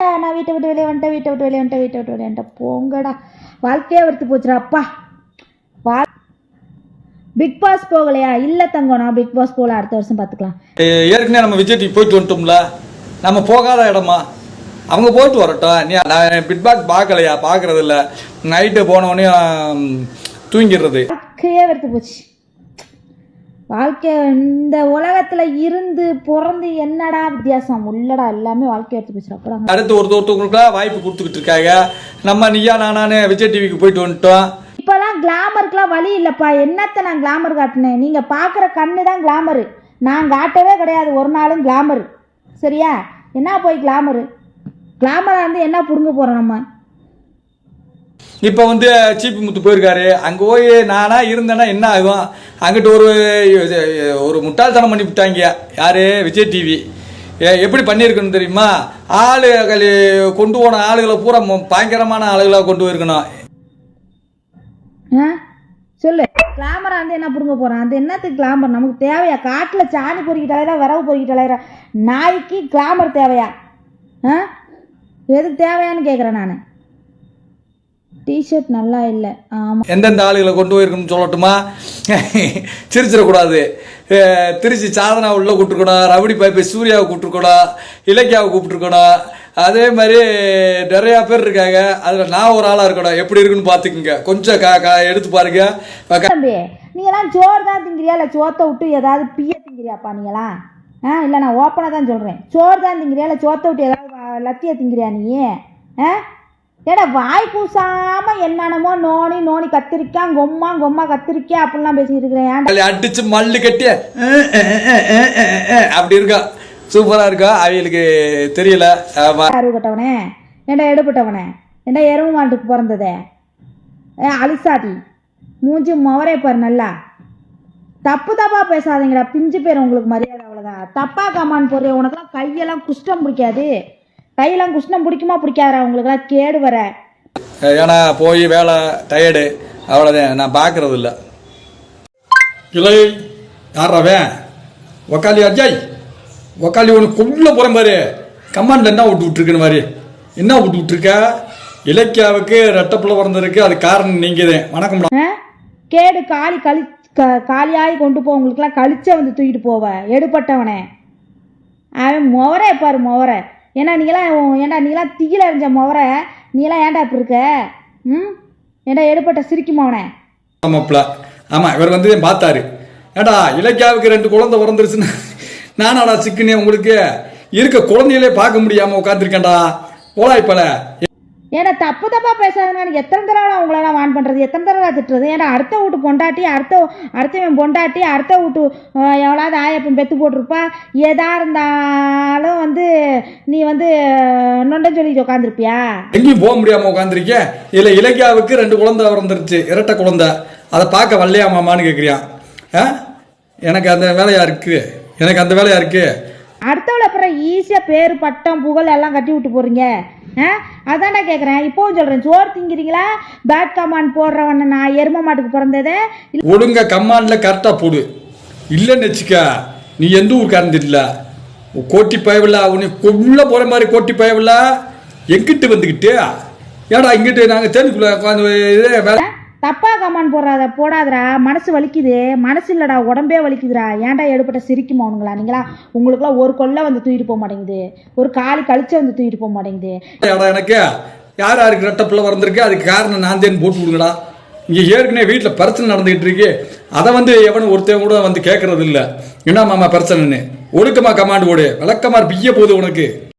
நான் வீட்டை விட்டு வெளியே வந்துட்டேன் வீட்டை விட்டு வெளியே வந்துட்டேன் வீட்டை விட்டு வெளியே வந்துட்டேன். போங்கடா. வாழ்க்கையே வெறுத்து போச்சுடா அப்பா. வா பிக் பாஸ் போகலையா? இல்லை தங்கம் நான் பிக் பாஸ் போகல அடுத்த வருஷம் பார்த்துக்கலாம். ஏற்கனவே நம்ம விஜய் டிவி போயிட்டு வந்துட்டோம்ல. நம்ம போகாத இடமா? அவங்க போயிட்டு வரட்டும். நீ நான் பிட்பாக் பார்க்கலையா? பார்க்கறது இல்ல நைட்டு போனவொடனே தூங்கிடுறது. வாழ்க்கையே வெறுத்து போச்சு. வாழ்க்கை இந்த உலகத்துல இருந்து பிறந்து என்னடா வித்தியாசம்? உள்ளடா எல்லாமே வாழ்க்கை எடுத்து அப்பலாம் அடுத்து ஒருத்த ஒருத்தவங்களுக்குலாம் வாய்ப்பு கொடுத்துக்கிட்டு இருக்காங்க. நம்ம நீயா நானானே விஜய் டிவிக்கு போயிட்டு வந்துட்டோம். இப்போலாம் கிளாமருக்குலாம் வழி இல்லைப்பா. என்னத்தை நான் கிளாமர் காட்டினேன்? நீங்கள் பார்க்குற கண்ணு தான் கிளாமரு. நான் காட்டவே கிடையாது. ஒரு நாளும் கிளாமர். சரியா? என்ன போய் கிளாமரு? கிளாமராக இருந்து என்ன பிடுங்க போகிறோம் நம்ம? இப்போ வந்து சீப்பு முத்து போயிருக்காரு. அங்கே போய் நானா இருந்தேன்னா என்ன ஆகும்? அங்கிட்டு ஒரு ஒரு முட்டாள்தனம் பண்ணி விட்டாங்க. யாரு? விஜய் டிவி. எப்படி பண்ணியிருக்கணும் தெரியுமா? ஆளுகள் கொண்டு போன ஆளுகளை பூரா பயங்கரமான ஆளுகளாக கொண்டு போயிருக்கணும். ஆ? சொல்லு. கிளாமரை வந்து என்ன பிடுங்க போகிறான் அந்த என்னத்துக்கு கிளாமர் நமக்கு தேவையா? காட்டில் சாணி பொறுக்கிட்டு அலையிறா விரவு பொறுக்கிட்டு அலையிறா. நாய்க்கு கிளாமர் தேவையா? ஆ? எதுக்கு தேவையான்னு கேட்குறேன் நான். டிஷர்ட் நல்லா இல்லை. ஆமாம் எந்தெந்த ஆளுகளை கொண்டு போயிருக்கணும்னு சொல்லட்டுமா? சிரிச்சிடக்கூடாது. திருச்சி சாதனா உள்ள கூப்பிட்டுருக்கணும் ரவுடி பாய்ப்பை சூர்யாவை கூப்பிட்டுருக்கணும் இலக்கியாவை கூப்பிட்டுருக்கணும் அதே மாதிரி நிறையா பேர் இருக்காங்க. அதில் நான் ஒரு ஆளாக இருக்கணும் எப்படி இருக்குன்னு பார்த்துக்குங்க. கொஞ்சம் கா கா எடுத்து பாருங்க. நீங்களாம் சோறு தான் திங்கிறியா இல்லை சோத்தை விட்டு ஏதாவது பிய திங்கிறியாப்பா நீங்களாம் ஆ இல்லை நான் ஓப்பனாக தான் சொல்கிறேன் சோறு தான் திங்கிறியா இல்லை சோத்தை விட்டு ஏதாவது லத்திய திங்கிறியா நீ? ஆ? ஏடா வாய் கூசாம என்னென்னமோ நோனி நோனி கத்திரிக்காய் கொம்மா கொம்மா கத்திரிக்காய் அப்படிலாம் பேசிட்டு இருக்கிறேன். அடிச்சு மல்லு கட்டி அஹ் அஹ் அஹ் அஹ் அஹ் அஹ் அப்படி இருக்கா? சூப்பராக இருக்கா? அவங்களுக்கு தெரியல. ஆமா. அருவு கட்டவனே? ஏண்டா எடுப்பட்டவனே ஏண்டா எருவு மாட்டுக்கு பிறந்ததே? ஏ அலிசாதி மூஞ்சி முவரே பாரு நல்லா. தப்பு தப்பா பேசாதீங்கடா பிஞ்சு பேர் உங்களுக்கு மரியாதை அவ்வளோதான் தப்பா கமான் போடுற உனக்கெல்லாம் கையெல்லாம் குஷ்டம் பிடிக்காது. கையெல்லாம் குஷ்டம் பிடிக்குமா பிடிக்காதா உங்களுக்கெல்லாம் கேடு வர ஏன்னா போய் வேலை டயர்டு அவ்வளோதான் நான் பார்க்கறது இல்லை இல்லை யாராவன் ஒக்காளி அஜய். ஒக்காளி உனக்கு உள்ள போகிறேன் பாரு. கமாண்ட் என்ன விட்டு விட்டுருக்குன்னு மாதிரி என்ன விட்டு விட்டுருக்க? இலக்கியாவுக்கு ரெட்டப்புள்ள பிறந்திருக்கு. அது காரணம் நீங்கள் தான் வணக்கம்? கேடு காலி கழி காலியாகி கொண்டு போ. உங்களுக்கெல்லாம் கழிச்ச வந்து தூக்கிட்டு போவ. எடுப்பட்டவனே அவன் முவரே பாரு முவர ஏன்னா நீங்களாம் ஏண்டா நீங்களாம் திகில எறிஞ்ச முவர? நீலாம் ஏன்டா இப்படி இருக்க? ம்? ஏண்டா எடுப்பட்ட சிரிக்குமாவனே மாப்பிள்ள ஆமாம் இவர் வந்து பார்த்தாரு ஏடா இலக்கியாவுக்கு ரெண்டு குழந்தை பிறந்துருச்சுன்னு. நானாடா சிக்குனே உங்களுக்கு. இருக்க குழந்தைகளே பார்க்க முடியாமல் உட்காந்துருக்கேன்டா போலாய்ப்பல ஏன்னா தப்பு தப்பா பேசாதனால எத்தனை தடவை உங்களெல்லாம் வான் பண்ணுறது எத்தனை தடவை திட்டுறது? ஏன்னா அடுத்த வீட்டு பொண்டாட்டி அடுத்த அடுத்தவன் பொண்டாட்டி அடுத்த வீட்டு எவ்வளோது ஆயப்பன் பெத்து போட்டிருப்பா? எதா இருந்தாலும் வந்து நீ வந்து நொண்டன் சொல்லிட்டு உட்காந்துருப்பியா எங்கேயும் போக முடியாம உட்காந்துருக்கேன் இல்ல இலக்கியாவுக்கு ரெண்டு குழந்தை பிறந்துருச்சு. இரட்டை குழந்தை. அதை பார்க்க வரலையா மாமான்னு கேட்குறியான் ஆ? எனக்கு அந்த வேலையா இருக்கு. எனக்கு அந்த வேலையா இருக்கு. அடுத்தவளை அப்புறம் ஈஸியாக பேர் பட்டம் புகழ் எல்லாம் கட்டி விட்டு போகிறீங்க அதான்டா கேட்குறேன் இப்போவும் சொல்கிறேன் சோறு திங்கிறீங்களா? பேட் கமாண்ட் போடுறவன நான் எரும மாட்டுக்கு பிறந்ததே. ஒழுங்க கம்மான்ல கரெக்டாக போடு. இல்லைன்னு வச்சுக்கா நீ எந்த ஊருக்காரன் தெரியல? கோட்டி பயவில்ல உனக்கு உள்ள போகிற மாதிரி கோட்டி பயவில்லா? எங்கிட்டு வந்துக்கிட்டு ஏடா இங்கிட்டு நாங்கள் தேனுக்குள்ள உட்காந்து இதே வேலை தப்பா கமான் போடுறாத போடாதடா. மனசு வலிக்குது. மனசு இல்லைடா உடம்பே வலிக்குதுடா. ஏன்டா எடுப்பட்ட சிரிக்குமா உனுங்களா நீங்களா உங்களுக்குலாம் ஒரு கொல்லை வந்து தூக்கிட்டு போக மாட்டேங்குது. ஒரு காலி கழிச்ச வந்து தூக்கிட்டு போக மாட்டேங்குது. எனக்கு யார் யாருக்கு ரெட்ட பிள்ளை வந்திருக்கு அதுக்கு காரணம் நான் தேன் போட்டு விடுங்கடா இங்கே ஏற்கனவே வீட்டில் பிரச்சனை நடந்துகிட்டு இருக்கு. அதை வந்து எவனும் ஒருத்தன் கூட வந்து கேட்கறது இல்லை என்ன மாமா பிரச்சனைன்னு? ஒழுக்கமா கமாண்டு போடு. விளக்கமாக பிய்ய போகுது உனக்கு.